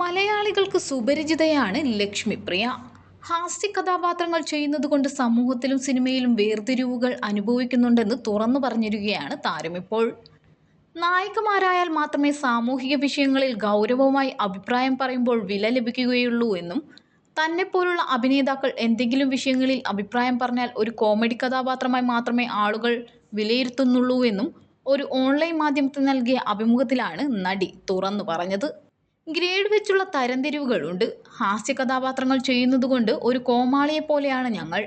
മലയാളികൾക്ക് സുപരിചിതയാണ് ലക്ഷ്മിപ്രിയ. ഹാസ്യ കഥാപാത്രങ്ങൾ ചെയ്യുന്നത് കൊണ്ട് സമൂഹത്തിലും സിനിമയിലും വേർതിരിവുകൾ അനുഭവിക്കുന്നുണ്ടെന്ന് തുറന്നു പറഞ്ഞിരിക്കുകയാണ് താരമിപ്പോൾ നായികമാരായാൽ മാത്രമേ സാമൂഹിക വിഷയങ്ങളിൽ ഗൗരവമായി അഭിപ്രായം പറയുമ്പോൾ വില ലഭിക്കുകയുള്ളൂ എന്നും തന്നെപ്പോലുള്ള അഭിനേതാക്കൾ എന്തെങ്കിലും വിഷയങ്ങളിൽ അഭിപ്രായം പറഞ്ഞാൽ ഒരു കോമഡി കഥാപാത്രമായി മാത്രമേ ആളുകൾ വിലയിരുത്തുന്നുള്ളൂ എന്നും ഒരു ഓൺലൈൻ മാധ്യമത്തിന് നൽകിയ അഭിമുഖത്തിലാണ് നടി തുറന്നു പറഞ്ഞത്. ഗ്രേഡ് വെച്ചുള്ള തരംതിരിവുകളുണ്ട്. ഹാസ്യ കഥാപാത്രങ്ങൾ ചെയ്യുന്നതുകൊണ്ട് ഒരു കോമാളിയെ പോലെയാണ് ഞങ്ങൾ.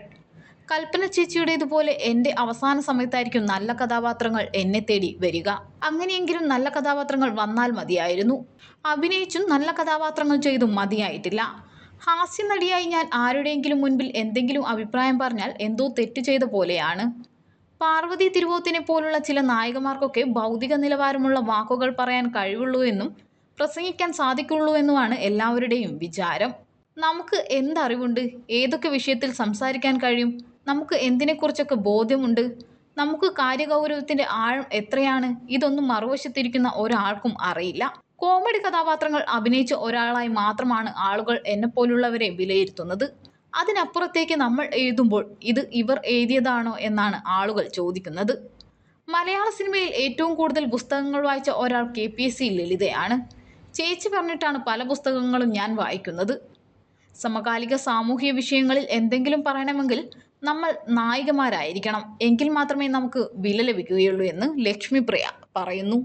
കൽപ്പന ചേച്ചിയുടേതുപോലെ എന്റെ അവസാന സമയത്തായിരിക്കും നല്ല കഥാപാത്രങ്ങൾ എന്നെ തേടി വരിക. അങ്ങനെയെങ്കിലും നല്ല കഥാപാത്രങ്ങൾ വന്നാൽ മതിയായിരുന്നു. അഭിനയിച്ചും നല്ല കഥാപാത്രങ്ങൾ ചെയ്തും മതിയായിട്ടില്ല. ഹാസ്യ നടിയായി ഞാൻ ആരുടെയെങ്കിലും മുൻപിൽ എന്തെങ്കിലും അഭിപ്രായം പറഞ്ഞാൽ എന്തോ തെറ്റ് ചെയ്ത പോലെയാണ്. പാർവതി തിരുവോത്തിനെ പോലുള്ള ചില നായകന്മാർക്കൊക്കെ ഭൗതിക നിലവാരമുള്ള വാക്കുകൾ പറയാൻ കഴിവുള്ളൂ എന്നും പ്രസംഗിക്കാൻ സാധിക്കുള്ളൂ എന്നുമാണ് എല്ലാവരുടെയും വിചാരം. നമുക്ക് എന്തറിവുണ്ട്? ഏതൊക്കെ വിഷയത്തിൽ സംസാരിക്കാൻ കഴിയും? നമുക്ക് എന്തിനെക്കുറിച്ചൊക്കെ ബോധ്യമുണ്ട്? നമുക്ക് കാര്യഗൗരവത്തിന്റെ ആഴം എത്രയാണ്? ഇതൊന്നും മറുവശത്തിരിക്കുന്ന ഒരാൾക്കും അറിയില്ല. കോമഡി കഥാപാത്രങ്ങൾ അഭിനയിച്ച ഒരാളായി മാത്രമാണ് ആളുകൾ എന്നെപ്പോലുള്ളവരെ വിലയിരുത്തുന്നത്. അതിനപ്പുറത്തേക്ക് നമ്മൾ എഴുതുമ്പോൾ ഇത് ഇവർ എഴുതിയതാണോ എന്നാണ് ആളുകൾ ചോദിക്കുന്നത്. മലയാള സിനിമയിൽ ഏറ്റവും കൂടുതൽ പുസ്തകങ്ങൾ വായിച്ച ഒരാൾ കെ പി എസ് സി ലളിതയാണ്. ചേച്ചി പറഞ്ഞിട്ടാണ് പല പുസ്തകങ്ങളും ഞാൻ വായിക്കുന്നത്. സമകാലിക സാമൂഹിക വിഷയങ്ങളിൽ എന്തെങ്കിലും പറയണമെങ്കിൽ നമ്മൾ നായികമാരായിരിക്കണം. എങ്കിൽ മാത്രമേ നമുക്ക് വില ലഭിക്കുകയുള്ളൂ എന്ന് ലക്ഷ്മിപ്രിയ പറയുന്നു.